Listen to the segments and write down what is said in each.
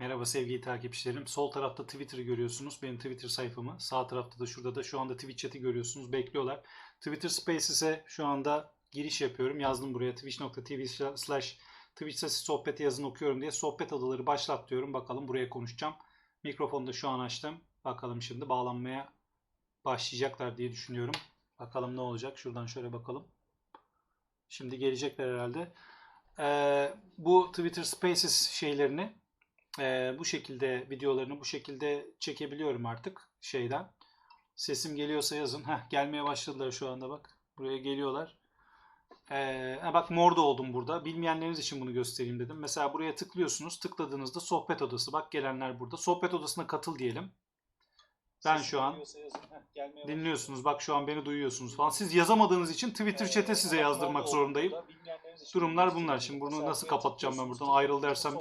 Merhaba sevgili takipçilerim. Sol tarafta Twitter'ı görüyorsunuz. Benim Twitter sayfamı. Sağ tarafta da şurada da şu anda Twitch chat'i görüyorsunuz. Bekliyorlar. Twitter Spaces'e şu anda giriş yapıyorum. Yazdım buraya twitch.tv slash Twitch sesi sohbeti yazın okuyorum diye. Sohbet adaları başlat diyorum. Bakalım buraya konuşacağım. Mikrofonu da şu an açtım. Bakalım şimdi bağlanmaya başlayacaklar diye düşünüyorum. Bakalım ne olacak. Şuradan şöyle bakalım. Şimdi gelecekler herhalde. Ee, bu Twitter Spaces şeylerini ee, bu şekilde videolarını bu şekilde çekebiliyorum artık şeyden. Sesim geliyorsa yazın. Heh, gelmeye başladılar şu anda bak. Buraya geliyorlar. Ee, bak morda oldum burada. Bilmeyenleriniz için bunu göstereyim dedim. Mesela buraya tıklıyorsunuz. Tıkladığınızda sohbet odası. Bak gelenler burada. Sohbet odasına katıl diyelim. Ben şu an dinliyorsunuz. Bak şu an beni duyuyorsunuz falan. Siz yazamadığınız için Twitter chat'e size yazdırmak zorundayım. Durumlar bunlar. Şimdi bunu nasıl kapatacağım ben buradan? Ayrıl dersem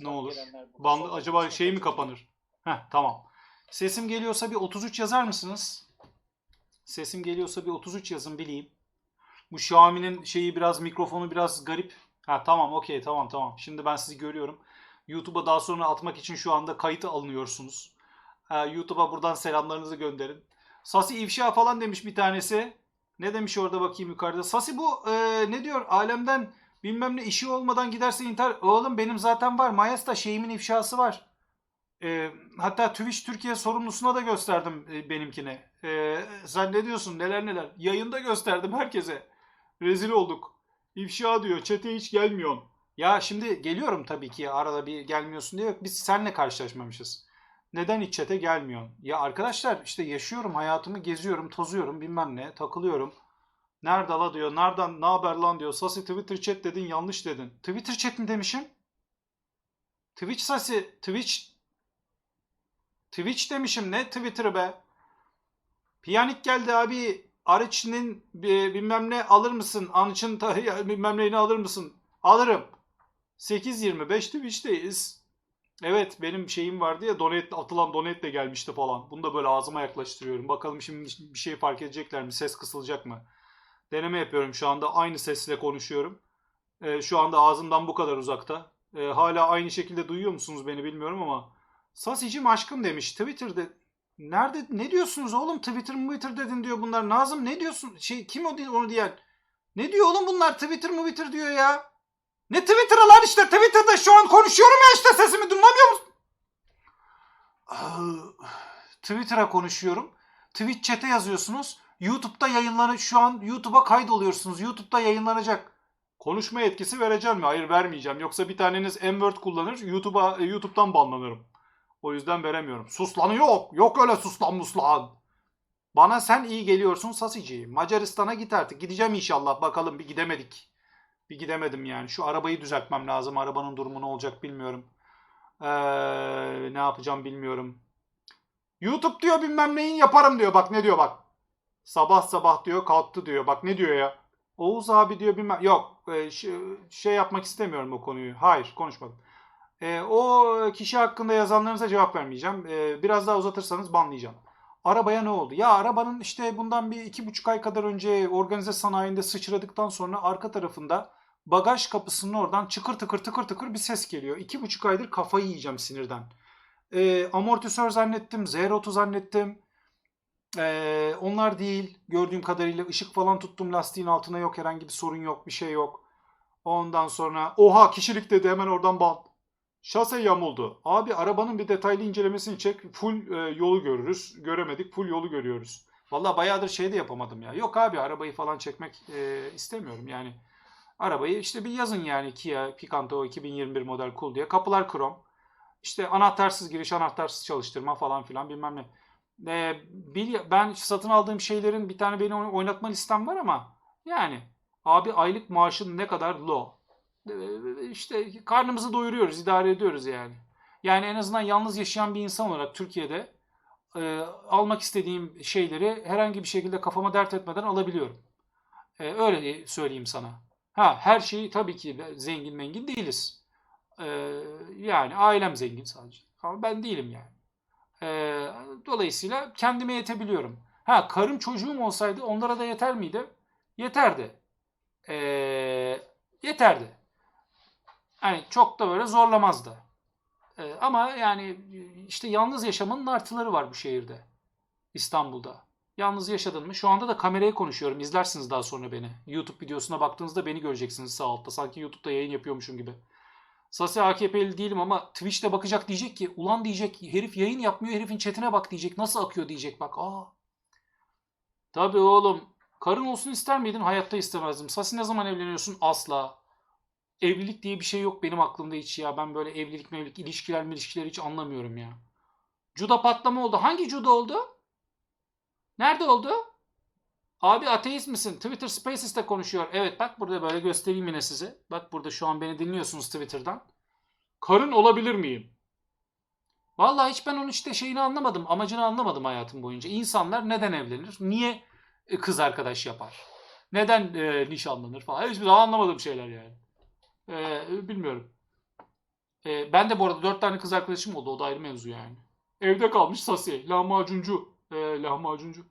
ne olur? Bandı, acaba şey mi kapanır? Heh tamam. Sesim geliyorsa bir 33 yazar mısınız? Sesim geliyorsa bir 33 yazın bileyim. Bu Xiaomi'nin şeyi biraz mikrofonu biraz garip. Ha tamam okey tamam tamam. Şimdi ben sizi görüyorum. YouTube'a daha sonra atmak için şu anda kayıt alınıyorsunuz. Ha, YouTube'a buradan selamlarınızı gönderin. Sasi ifşa falan demiş bir tanesi. Ne demiş orada bakayım yukarıda. Sasi bu e, ne diyor? Alemden bilmem ne işi olmadan giderse intihar. Oğlum benim zaten var. Mayas'ta şeyimin ifşası var. E, hatta Twitch Türkiye sorumlusuna da gösterdim e, benimkini. E, sen? Neler neler. Yayında gösterdim herkese. Rezil olduk. İfşa diyor. Çete hiç gelmiyorsun. Ya şimdi geliyorum tabii ki arada bir gelmiyorsun diye. Biz seninle karşılaşmamışız. Neden hiç chat'e gelmiyorsun? Ya arkadaşlar işte yaşıyorum hayatımı geziyorum tozuyorum bilmem ne takılıyorum. Nerede la diyor. Nereden ne haber lan diyor. Sasi Twitter chat dedin yanlış dedin. Twitter chat mi demişim? Twitch Sasi Twitch Twitch demişim ne Twitter'ı be. Piyanik geldi abi. Arıç'ın bilmem ne alır mısın? Anıç'ın bilmem neyini alır mısın? Alırım. 8.25 Twitch'teyiz. Evet benim şeyim vardı ya donate, atılan donate de gelmişti falan. Bunu da böyle ağzıma yaklaştırıyorum. Bakalım şimdi bir şey fark edecekler mi? Ses kısılacak mı? Deneme yapıyorum şu anda. Aynı sesle konuşuyorum. Ee, şu anda ağzımdan bu kadar uzakta. Ee, hala aynı şekilde duyuyor musunuz beni bilmiyorum ama. Sasicim aşkım demiş Twitter'da. Nerede ne diyorsunuz oğlum Twitter Twitter dedin diyor bunlar. Nazım ne diyorsun? Şey kim o onu diyen? Ne diyor oğlum bunlar Twitter Twitter diyor ya. Ne Twitter'ı lan işte Twitter'da şu an konuşuyorum ya işte sesimi duymuyor musun? Twitter'a konuşuyorum. Twitch chat'e yazıyorsunuz. YouTube'da yayınlanır şu an YouTube'a kaydoluyorsunuz. YouTube'da yayınlanacak. Konuşma etkisi vereceğim mi? Hayır vermeyeceğim. Yoksa bir taneniz M-Word kullanır. YouTube'a YouTube'dan banlanırım. O yüzden veremiyorum. Suslanı yok. Yok öyle suslan muslan. Bana sen iyi geliyorsun Sasici. Macaristan'a git artık. Gideceğim inşallah. Bakalım bir gidemedik. Bir gidemedim yani. Şu arabayı düzeltmem lazım. Arabanın durumu ne olacak bilmiyorum. Ee, ne yapacağım bilmiyorum. YouTube diyor bilmem neyin yaparım diyor. Bak ne diyor bak. Sabah sabah diyor kalktı diyor. Bak ne diyor ya. Oğuz abi diyor bilmem. Yok e, şey yapmak istemiyorum o konuyu. Hayır konuşmadım. E, o kişi hakkında yazanlarınıza cevap vermeyeceğim. E, biraz daha uzatırsanız banlayacağım. Arabaya ne oldu? Ya arabanın işte bundan bir iki buçuk ay kadar önce organize sanayinde sıçradıktan sonra arka tarafında bagaj kapısının oradan çıkır tıkır tıkır tıkır bir ses geliyor. İki buçuk aydır kafayı yiyeceğim sinirden. E, amortisör zannettim, Z-Rotu zannettim. E, onlar değil. Gördüğüm kadarıyla ışık falan tuttum lastiğin altına yok. Herhangi bir sorun yok, bir şey yok. Ondan sonra oha kişilik dedi hemen oradan bant. Şase yamuldu. Abi arabanın bir detaylı incelemesini çek. Full e, yolu görürüz. Göremedik. Full yolu görüyoruz. Vallahi bayağıdır şey de yapamadım ya. Yok abi arabayı falan çekmek e, istemiyorum yani. Arabayı işte bir yazın yani Kia Picanto 2021 model cool diye. Kapılar krom. İşte anahtarsız giriş, anahtarsız çalıştırma falan filan bilmem ne. Ee, bir, ben satın aldığım şeylerin bir tane benim oynatma listem var ama yani abi aylık maaşın ne kadar low. Ee, işte karnımızı doyuruyoruz, idare ediyoruz yani. Yani en azından yalnız yaşayan bir insan olarak Türkiye'de e, almak istediğim şeyleri herhangi bir şekilde kafama dert etmeden alabiliyorum. E, öyle söyleyeyim sana. Ha her şeyi tabii ki zengin mengin değiliz. Ee, yani ailem zengin sadece. Ama ben değilim yani. Ee, dolayısıyla kendime yetebiliyorum. Ha karım çocuğum olsaydı onlara da yeter miydi? Yeterdi. Ee, yeterdi. Yani çok da böyle zorlamazdı. Ee, ama yani işte yalnız yaşamanın artıları var bu şehirde. İstanbul'da. Yalnız yaşadın mı? Şu anda da kameraya konuşuyorum. İzlersiniz daha sonra beni. YouTube videosuna baktığınızda beni göreceksiniz sağ altta. Sanki YouTube'da yayın yapıyormuşum gibi. Sasi AKP'li değilim ama Twitch'te bakacak diyecek ki ulan diyecek herif yayın yapmıyor herifin chatine bak diyecek. Nasıl akıyor diyecek bak. Aa. Tabii oğlum. Karın olsun ister miydin? Hayatta istemezdim. Sasi ne zaman evleniyorsun? Asla. Evlilik diye bir şey yok benim aklımda hiç ya. Ben böyle evlilik mevlilik ilişkiler ilişkiler hiç anlamıyorum ya. Cuda patlama oldu. Hangi Cuda oldu? Nerede oldu? Abi ateist misin? Twitter Spaces'te konuşuyor. Evet bak burada böyle göstereyim yine size. Bak burada şu an beni dinliyorsunuz Twitter'dan. Karın olabilir miyim? Vallahi hiç ben onun işte şeyini anlamadım. Amacını anlamadım hayatım boyunca. İnsanlar neden evlenir? Niye e, kız arkadaş yapar? Neden e, nişanlanır falan? Hiçbir zaman anlamadığım şeyler yani. E, bilmiyorum. E, ben de bu arada dört tane kız arkadaşım oldu. O da ayrı mevzu yani. Evde kalmış sasi. Lahmacuncu. E, lahmacuncu.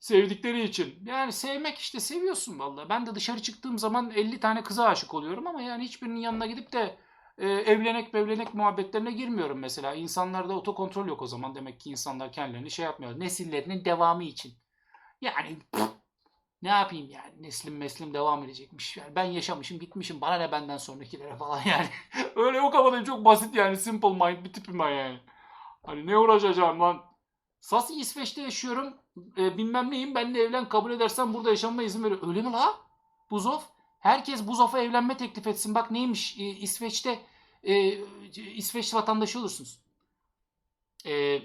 Sevdikleri için. Yani sevmek işte seviyorsun vallahi. Ben de dışarı çıktığım zaman 50 tane kıza aşık oluyorum ama yani hiçbirinin yanına gidip de e, evlenek mevlenek muhabbetlerine girmiyorum mesela. İnsanlarda otokontrol yok o zaman. Demek ki insanlar kendilerini şey yapmıyor. Nesillerinin devamı için. Yani ne yapayım yani neslim meslim devam edecekmiş. Yani ben yaşamışım bitmişim bana ne benden sonrakilere falan yani. Öyle yok ama çok basit yani simple mind bir tipim ben yani. Hani ne uğraşacağım lan. Sasi İsveç'te yaşıyorum. E, bilmem neyim benimle evlen kabul edersen burada yaşamama izin veriyor. Öyle mi la? Buzov. Herkes Buzov'a evlenme teklif etsin. Bak neymiş e, İsveç'te e, İsveç vatandaşı olursunuz. E,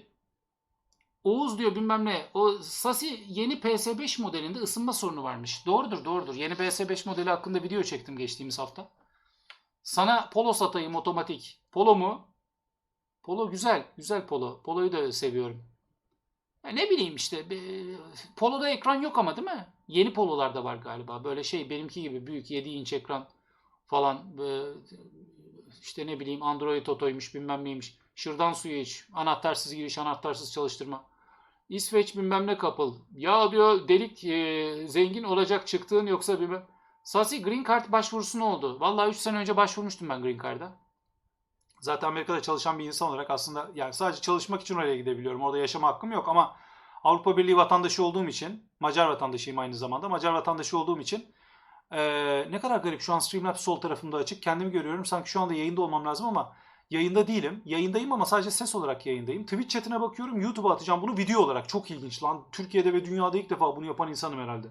Oğuz diyor bilmem ne. O Sasi yeni PS5 modelinde ısınma sorunu varmış. Doğrudur doğrudur. Yeni PS5 modeli hakkında video çektim geçtiğimiz hafta. Sana polo satayım otomatik. Polo mu? Polo güzel. Güzel polo. Poloyu da seviyorum. Ya ne bileyim işte. be- Polo'da ekran yok ama değil mi? Yeni pololarda var galiba. Böyle şey benimki gibi büyük 7 inç ekran falan. e, işte ne bileyim Android Auto'ymuş bilmem neymiş. Şırdan suyu iç. Anahtarsız giriş, anahtarsız çalıştırma. İsveç bilmem ne kapıl. Ya diyor delik e, zengin olacak çıktığın yoksa bilmem. Sasi Green Card başvurusu ne oldu? Vallahi 3 sene önce başvurmuştum ben Green Card'a. Zaten Amerika'da çalışan bir insan olarak aslında yani sadece çalışmak için oraya gidebiliyorum. Orada yaşama hakkım yok ama Avrupa Birliği vatandaşı olduğum için, Macar vatandaşıyım aynı zamanda. Macar vatandaşı olduğum için eee, ne kadar garip şu an Streamlabs sol tarafımda açık. Kendimi görüyorum. Sanki şu anda yayında olmam lazım ama yayında değilim. Yayındayım ama sadece ses olarak yayındayım. Twitch chatine bakıyorum. YouTube'a atacağım bunu video olarak. Çok ilginç lan. Türkiye'de ve dünyada ilk defa bunu yapan insanım herhalde.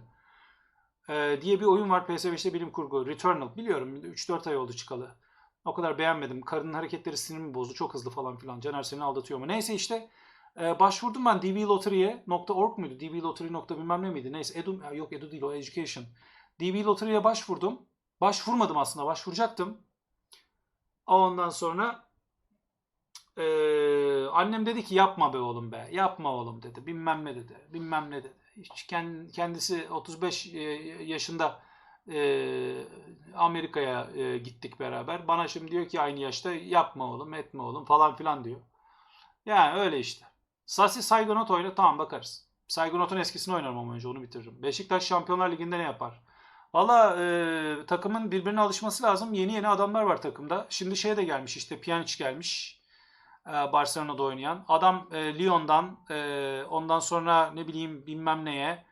Eee, diye bir oyun var PS5'te bilim kurgu. Returnal. Biliyorum 3-4 ay oldu çıkalı. O kadar beğenmedim. Karının hareketleri sinirimi bozdu. Çok hızlı falan filan. Caner seni aldatıyor mu? Neyse işte e, başvurdum ben dblottery'e. .org muydu? dblottery. bilmem ne miydi? Neyse Edu, yok Edu değil o Education. dblottery'e başvurdum. Başvurmadım aslında. Başvuracaktım. Ondan sonra e, annem dedi ki yapma be oğlum be. Yapma oğlum dedi. Bilmem ne dedi. Bilmem ne dedi. Hiç kend- kendisi 35 e, yaşında e, Amerika'ya e, gittik beraber. Bana şimdi diyor ki aynı yaşta yapma oğlum etme oğlum falan filan diyor. Yani öyle işte. Sasi Saygonot oyna tamam bakarız. Saygonot'un eskisini oynarım ama önce onu bitiririm. Beşiktaş Şampiyonlar Ligi'nde ne yapar? Valla e, takımın birbirine alışması lazım. Yeni yeni adamlar var takımda. Şimdi şey de gelmiş işte Pjanic gelmiş. E, Barcelona'da oynayan. Adam e, Lyon'dan e, ondan sonra ne bileyim bilmem neye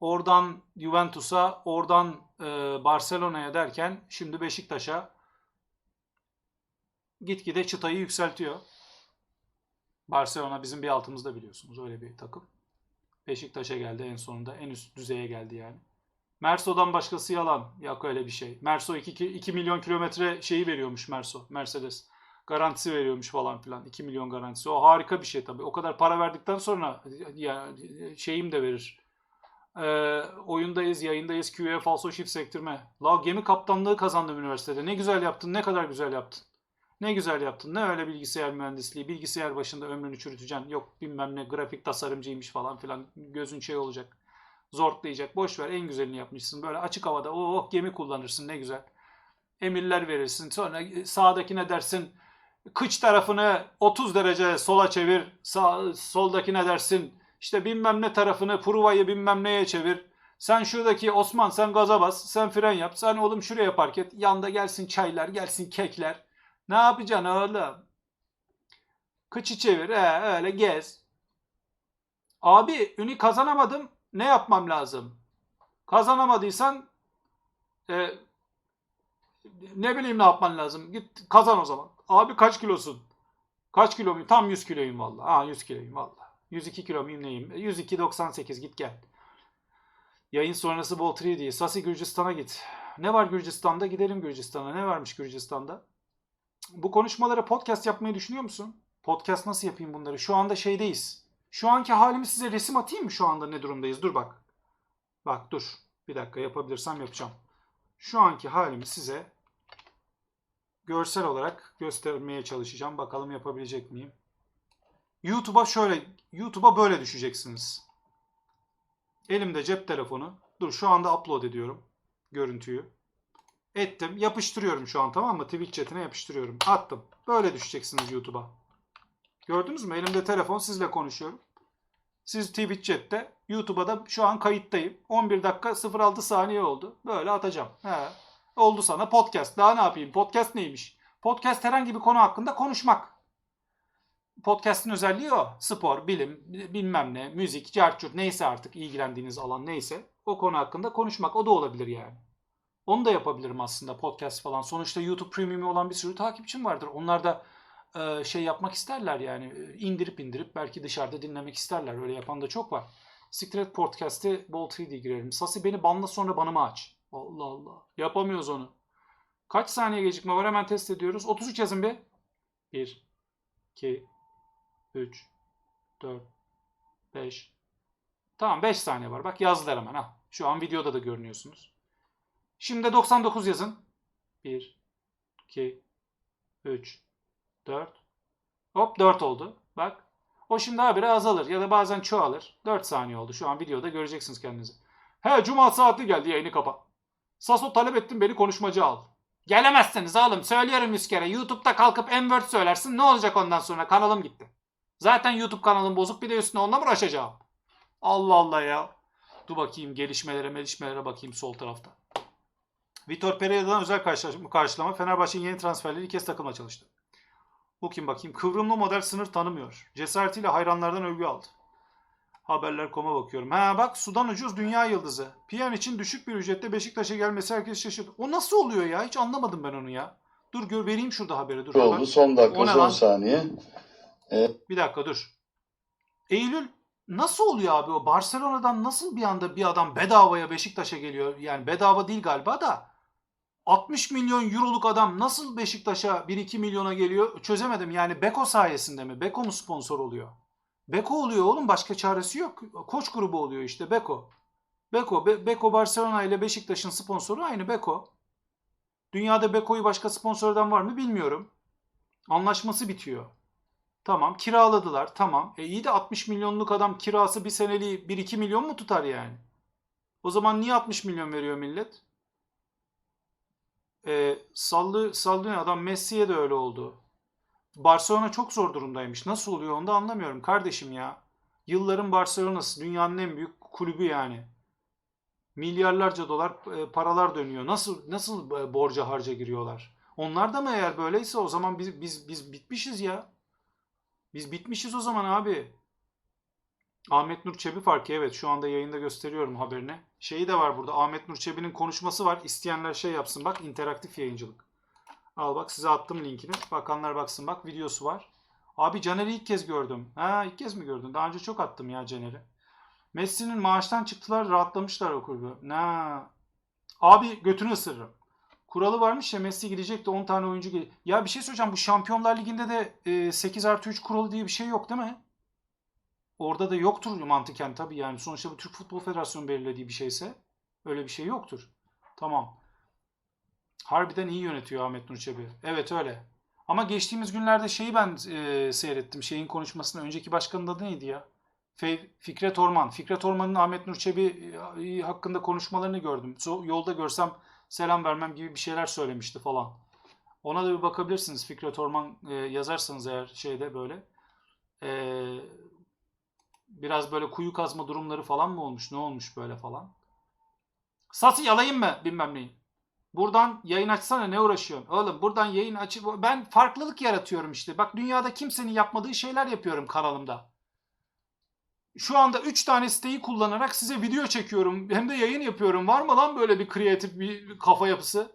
oradan Juventus'a oradan e, Barcelona'ya derken şimdi Beşiktaş'a gitgide çıtayı yükseltiyor. Barcelona bizim bir altımızda biliyorsunuz öyle bir takım. Beşiktaş'a geldi en sonunda en üst düzeye geldi yani. Merso'dan başkası yalan. Yok öyle bir şey. Merso 2, 2 milyon kilometre şeyi veriyormuş Merso. Mercedes. Garantisi veriyormuş falan filan. 2 milyon garantisi. O harika bir şey tabii. O kadar para verdikten sonra ya şeyim de verir. Ee, oyundayız, yayındayız. QA falso shift sektirme. La gemi kaptanlığı kazandım üniversitede. Ne güzel yaptın, ne kadar güzel yaptın. Ne güzel yaptın. Ne öyle bilgisayar mühendisliği. Bilgisayar başında ömrünü çürüteceksin. Yok bilmem ne grafik tasarımcıymış falan filan. Gözün şey olacak. Zortlayacak. Boş ver en güzelini yapmışsın. Böyle açık havada oh gemi kullanırsın ne güzel. Emirler verirsin. Sonra sağdakine dersin kıç tarafını 30 derece sola çevir. Sağ, soldakine dersin işte bilmem ne tarafını Pruva'yı bilmem neye çevir. Sen şuradaki Osman sen gaza bas. Sen fren yap. Sen oğlum şuraya park et. Yanda gelsin çaylar gelsin kekler. Ne yapacaksın oğlum? Kıçı çevir. He, öyle gez. Abi ünü kazanamadım. Ne yapmam lazım? Kazanamadıysan e, ne bileyim ne yapman lazım. Git kazan o zaman. Abi kaç kilosun? Kaç kilo muyum? Tam 100 kiloyum valla. Ha 100 kiloyum valla. 102 kilo muyum neyim? 102.98 git gel. Yayın sonrası Bol 3 diye. Sasi Gürcistan'a git. Ne var Gürcistan'da? Gidelim Gürcistan'a. Ne varmış Gürcistan'da? Bu konuşmaları podcast yapmayı düşünüyor musun? Podcast nasıl yapayım bunları? Şu anda şeydeyiz. Şu anki halimi size resim atayım mı şu anda ne durumdayız? Dur bak. Bak dur. Bir dakika yapabilirsem yapacağım. Şu anki halimi size görsel olarak göstermeye çalışacağım. Bakalım yapabilecek miyim? YouTube'a şöyle, YouTube'a böyle düşeceksiniz. Elimde cep telefonu. Dur şu anda upload ediyorum görüntüyü. Ettim. Yapıştırıyorum şu an tamam mı? Twitch chatine yapıştırıyorum. Attım. Böyle düşeceksiniz YouTube'a. Gördünüz mü? Elimde telefon sizle konuşuyorum. Siz Twitch chatte, YouTube'a da şu an kayıttayım. 11 dakika 06 saniye oldu. Böyle atacağım. He. Oldu sana podcast. Daha ne yapayım? Podcast neymiş? Podcast herhangi bir konu hakkında konuşmak. Podcast'in özelliği o. Spor, bilim, bilmem ne, müzik, carçurt neyse artık ilgilendiğiniz alan neyse o konu hakkında konuşmak. O da olabilir yani. Onu da yapabilirim aslında podcast falan. Sonuçta YouTube Premium olan bir sürü takipçim vardır. Onlar da e, şey yapmak isterler yani e, indirip indirip belki dışarıda dinlemek isterler. Öyle yapan da çok var. Sikret Podcast'e Bol 3D girelim. Sasi beni banla sonra banımı aç. Allah Allah. Yapamıyoruz onu. Kaç saniye gecikme var hemen test ediyoruz. 33 yazın bir. 1 2 3 4 5 Tamam 5 saniye var. Bak yazdılar hemen. Ha. Şu an videoda da görünüyorsunuz. Şimdi de 99 yazın. 1 2 3 4 Hop 4 oldu. Bak. O şimdi habire azalır ya da bazen çoğalır. 4 saniye oldu. Şu an videoda göreceksiniz kendinizi. He cuma saati geldi yayını kapa. Saso talep ettim beni konuşmacı al. Gelemezsiniz oğlum söylüyorum yüz kere. YouTube'da kalkıp M-Word söylersin ne olacak ondan sonra kanalım gitti. Zaten YouTube kanalım bozuk bir de üstüne onunla mı uğraşacağım? Allah Allah ya. Dur bakayım gelişmelere gelişmelere bakayım sol tarafta. Vitor Pereira'dan özel karşılama. Fenerbahçe'nin yeni transferleri iki kez takımla çalıştı. Bu kim bakayım? Kıvrımlı model sınır tanımıyor. Cesaretiyle hayranlardan övgü aldı. Haberler.com'a bakıyorum. Ha bak sudan ucuz dünya yıldızı. Piyan için düşük bir ücrette Beşiktaş'a gelmesi herkes şaşırdı. O nasıl oluyor ya? Hiç anlamadım ben onu ya. Dur gör vereyim şurada haberi dur. oldu. Son dakika son lan? Saniye. Bir dakika dur. Eylül nasıl oluyor abi o Barcelona'dan nasıl bir anda bir adam bedavaya Beşiktaş'a geliyor? Yani bedava değil galiba da 60 milyon euroluk adam nasıl Beşiktaş'a 1-2 milyona geliyor çözemedim. Yani Beko sayesinde mi? Beko mu sponsor oluyor? Beko oluyor oğlum başka çaresi yok. Koç grubu oluyor işte Beko. Beko, Be- Beko Barcelona ile Beşiktaş'ın sponsoru aynı Beko. Dünyada Beko'yu başka sponsordan var mı bilmiyorum. Anlaşması bitiyor. Tamam kiraladılar tamam. E iyi de 60 milyonluk adam kirası bir seneliği 1-2 milyon mu tutar yani? O zaman niye 60 milyon veriyor millet? E, sallı, sallıyor adam Messi'ye de öyle oldu. Barcelona çok zor durumdaymış. Nasıl oluyor onu da anlamıyorum kardeşim ya. Yılların Barcelona'sı dünyanın en büyük kulübü yani. Milyarlarca dolar e, paralar dönüyor. Nasıl nasıl e, borca harca giriyorlar? Onlar da mı eğer böyleyse o zaman biz biz biz bitmişiz ya. Biz bitmişiz o zaman abi. Ahmet Nur Çebi farkı evet şu anda yayında gösteriyorum haberini. Şeyi de var burada Ahmet Nur Çebi'nin konuşması var. İsteyenler şey yapsın bak interaktif yayıncılık. Al bak size attım linkini. Bakanlar baksın bak videosu var. Abi Caner'i ilk kez gördüm. Ha ilk kez mi gördün? Daha önce çok attım ya Caner'i. Messi'nin maaştan çıktılar rahatlamışlar o kulübü. Na. Abi götünü ısırırım. Kuralı varmış ya Messi gidecek de 10 tane oyuncu gel. Ya bir şey söyleyeceğim bu Şampiyonlar Ligi'nde de e, 8 artı 3 kuralı diye bir şey yok değil mi? Orada da yoktur mantıken tabii yani. Sonuçta bu Türk Futbol Federasyonu belirlediği bir şeyse öyle bir şey yoktur. Tamam. Harbiden iyi yönetiyor Ahmet Nur Çebi. Evet öyle. Ama geçtiğimiz günlerde şeyi ben e, seyrettim. Şeyin konuşmasını. Önceki başkanın adı neydi ya? Fikret Orman. Fikret Orman'ın Ahmet Nur Çebi e, hakkında konuşmalarını gördüm. Yolda görsem selam vermem gibi bir şeyler söylemişti falan. Ona da bir bakabilirsiniz. Fikret Orman e, yazarsanız eğer şeyde böyle. E, biraz böyle kuyu kazma durumları falan mı olmuş? Ne olmuş böyle falan? Sası yalayayım mı? Bilmem neyi. Buradan yayın açsana ne uğraşıyorsun? Oğlum buradan yayın açıp ben farklılık yaratıyorum işte. Bak dünyada kimsenin yapmadığı şeyler yapıyorum kanalımda. Şu anda 3 tane siteyi kullanarak size video çekiyorum. Hem de yayın yapıyorum. Var mı lan böyle bir kreatif bir kafa yapısı?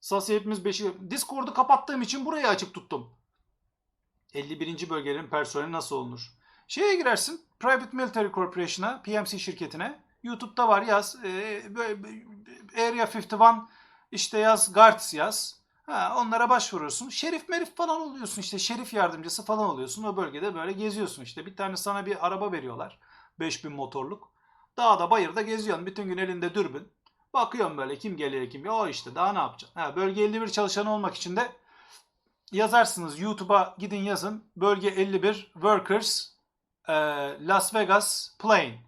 Sasi hepimiz beşi. Discord'u kapattığım için burayı açık tuttum. 51. bölgelerin personeli nasıl olunur? Şeye girersin. Private Military Corporation'a, PMC şirketine. YouTube'da var yaz. Ee, böyle- Area 51 işte yaz. Guards yaz. Ha, onlara başvuruyorsun. Şerif merif falan oluyorsun işte. Şerif yardımcısı falan oluyorsun. O bölgede böyle geziyorsun işte. Bir tane sana bir araba veriyorlar. 5000 motorluk. Dağda bayırda geziyorsun. Bütün gün elinde dürbün. Bakıyorum böyle kim geliyor kim. O işte daha ne yapacaksın? Ha, bölge 51 çalışanı olmak için de yazarsınız. YouTube'a gidin yazın. Bölge 51 Workers e, Las Vegas Plane.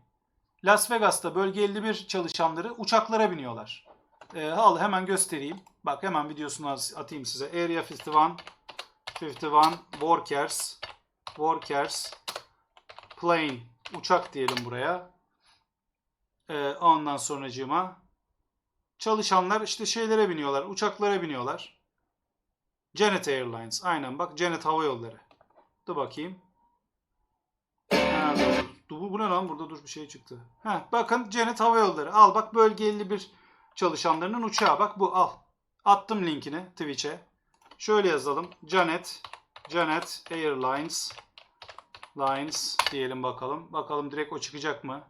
Las Vegas'ta bölge 51 çalışanları uçaklara biniyorlar. E, al hemen göstereyim. Bak hemen videosunu at- atayım size. Area 51 51 Workers Workers Plane uçak diyelim buraya. E, ondan sonracığıma çalışanlar işte şeylere biniyorlar. Uçaklara biniyorlar. Janet Airlines. Aynen bak Janet Hava Yolları. Dur bakayım. Ha. Bu, bu ne lan? Burada dur bir şey çıktı. Ha, bakın Janet Hava Yolları. Al bak bölge 51 çalışanlarının uçağı. Bak bu al. Attım linkini Twitch'e. Şöyle yazalım. Janet Janet Airlines Lines diyelim bakalım. Bakalım direkt o çıkacak mı?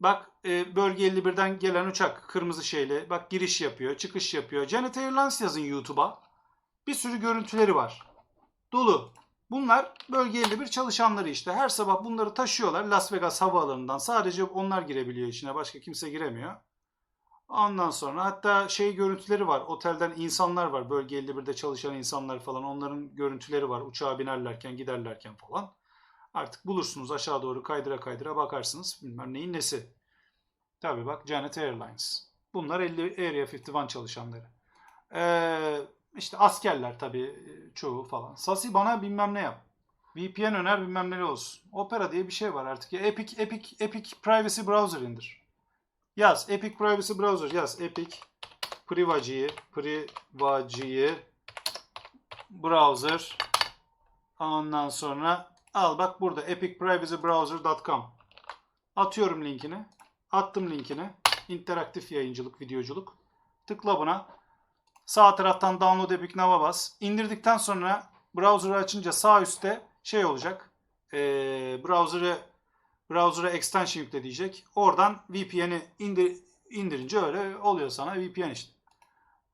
Bak e, bölge 51'den gelen uçak kırmızı şeyle. Bak giriş yapıyor, çıkış yapıyor. Janet Airlines yazın YouTube'a. Bir sürü görüntüleri var. Dolu. Bunlar bölge 51 çalışanları işte. Her sabah bunları taşıyorlar Las Vegas havaalanından. Sadece onlar girebiliyor içine. Başka kimse giremiyor. Ondan sonra hatta şey görüntüleri var. Otelden insanlar var. Bölge 51'de çalışan insanlar falan. Onların görüntüleri var. Uçağa binerlerken, giderlerken falan. Artık bulursunuz aşağı doğru kaydıra kaydıra bakarsınız. Bilmem neyin nesi. Tabii bak Janet Airlines. Bunlar 50 Area 51 çalışanları. Ee, işte askerler tabii e, çoğu falan. Sasi bana bilmem ne yap. VPN öner bilmem ne olsun. Opera diye bir şey var artık. Ya Epic Epic Epic Privacy Browser indir. Yaz Epic Privacy Browser yaz. Epic Privacy'yi Privacy'yi Browser ondan sonra al bak burada epicprivacybrowser.com atıyorum linkini. Attım linkini. İnteraktif yayıncılık, videoculuk. Tıkla buna. Sağ taraftan download Epic Nav'a bas. İndirdikten sonra browser'ı açınca sağ üstte şey olacak. Ee, browser'ı browser'a extension yükle diyecek. Oradan VPN'i indir, indirince öyle oluyor sana VPN işte.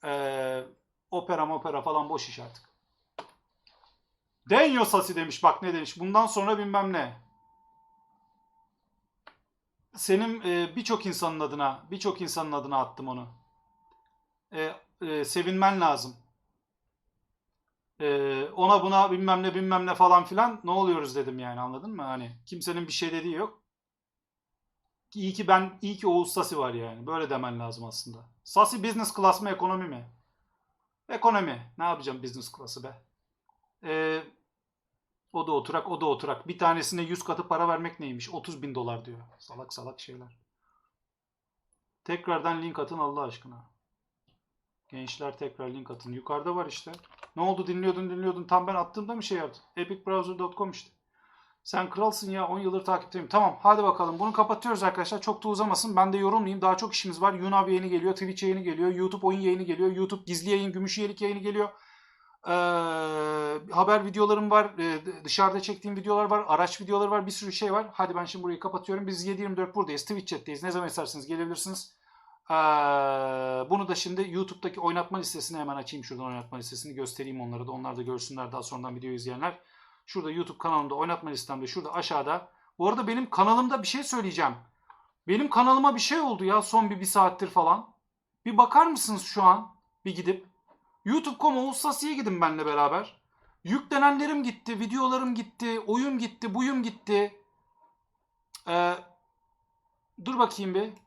Ee, opera opera falan boş iş artık. Denyo Sasi demiş bak ne demiş. Bundan sonra bilmem ne. Senin e, birçok insanın adına, birçok insanın adına attım onu. E, e, sevinmen lazım. E, ona buna bilmem ne bilmem ne falan filan ne oluyoruz dedim yani anladın mı? Hani kimsenin bir şey dediği yok. İyi ki ben, iyi ki Oğuz Sasi var yani. Böyle demen lazım aslında. Sasi business class mı ekonomi mi? Ekonomi. Ne yapacağım business class'ı be? Eee o da oturak, o da oturak. Bir tanesine 100 katı para vermek neymiş? 30 bin dolar diyor. Salak salak şeyler. Tekrardan link atın Allah aşkına. Gençler tekrar link atın. Yukarıda var işte. Ne oldu dinliyordun dinliyordun. Tam ben attığımda mı şey yaptın? Epicbrowser.com işte. Sen kralsın ya 10 yıldır takipteyim. Tamam hadi bakalım bunu kapatıyoruz arkadaşlar. Çok da uzamasın. Ben de yorulmayayım. Daha çok işimiz var. Yunav yayını geliyor. Twitch yayını geliyor. YouTube oyun yayını geliyor. YouTube gizli yayın, gümüş üyelik yayını geliyor. Ee, haber videolarım var. Ee, dışarıda çektiğim videolar var. Araç videoları var. Bir sürü şey var. Hadi ben şimdi burayı kapatıyorum. Biz 7.24 buradayız. Twitch chat'teyiz. Ne zaman isterseniz gelebilirsiniz. Ee, bunu da şimdi YouTube'daki oynatma listesini hemen açayım. Şuradan oynatma listesini göstereyim onlara da. Onlar da görsünler daha sonradan video izleyenler. Şurada YouTube kanalımda oynatma listemde. Şurada aşağıda. Bu arada benim kanalımda bir şey söyleyeceğim. Benim kanalıma bir şey oldu ya son bir, bir saattir falan. Bir bakar mısınız şu an? Bir gidip. YouTube.com Sasi'ye gidin benimle beraber. Yüklenenlerim gitti, videolarım gitti, oyun gitti, buyum gitti. Ee, dur bakayım bir.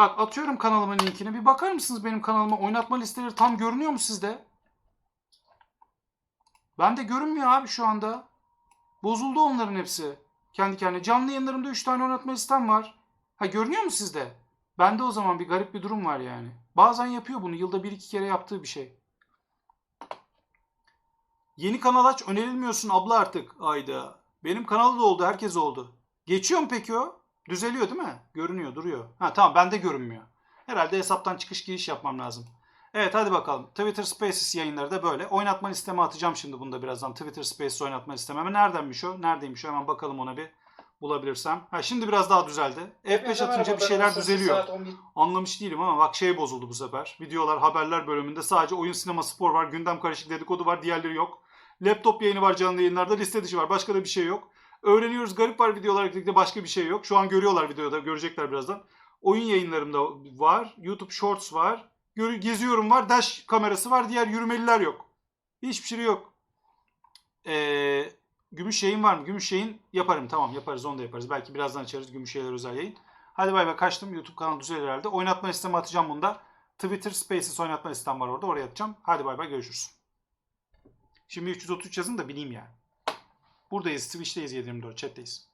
Bak atıyorum kanalımın linkini. Bir bakar mısınız benim kanalıma? Oynatma listeleri tam görünüyor mu sizde? Bende görünmüyor abi şu anda. Bozuldu onların hepsi. Kendi kendine. Canlı yayınlarımda 3 tane oynatma listem var. Ha görünüyor mu sizde? Bende o zaman bir garip bir durum var yani. Bazen yapıyor bunu. Yılda bir iki kere yaptığı bir şey. Yeni kanal aç önerilmiyorsun abla artık. Ayda. Benim kanalı da oldu. Herkes oldu. Geçiyor mu peki o? Düzeliyor değil mi? Görünüyor, duruyor. Ha tamam bende görünmüyor. Herhalde hesaptan çıkış giriş yapmam lazım. Evet hadi bakalım. Twitter Spaces yayınları da böyle. Oynatma listeme atacağım şimdi bunu da birazdan. Twitter Spaces oynatma listeme. Neredenmiş o? Neredeymiş o? Hemen bakalım ona bir bulabilirsem. Ha şimdi biraz daha düzeldi. F5 atınca bir şeyler düzeliyor. Saat 11. Anlamış değilim ama bak şey bozuldu bu sefer. Videolar, haberler bölümünde sadece oyun, sinema, spor var. Gündem karışık dedikodu var. Diğerleri yok. Laptop yayını var canlı yayınlarda. Liste dışı var. Başka da bir şey yok. Öğreniyoruz. Garip var videolar ekledikte başka bir şey yok. Şu an görüyorlar videoda. Görecekler birazdan. Oyun yayınlarımda var. YouTube Shorts var. Geziyorum var. Dash kamerası var. Diğer yürümeliler yok. Hiçbir şey yok. Ee, gümüş yayın var mı? Gümüş yayın yaparım. Tamam yaparız. Onu da yaparız. Belki birazdan açarız. Gümüş yayınlar özel yayın. Hadi bay bay kaçtım. YouTube kanalı düzelir herhalde. Oynatma listeme atacağım bunda. Twitter Spaces oynatma listem var orada. Oraya atacağım. Hadi bay bay görüşürüz. Şimdi 333 yazın da bileyim yani. Buradayız. Twitch'teyiz 724. Chat'teyiz.